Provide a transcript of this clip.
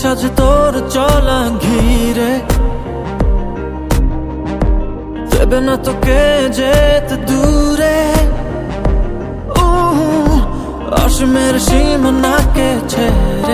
সাজ তোর চলা ঘিরে। দেবে না তোকে যেতে দূরে। উহ, অসীমের সীমানাকে ছেড়ে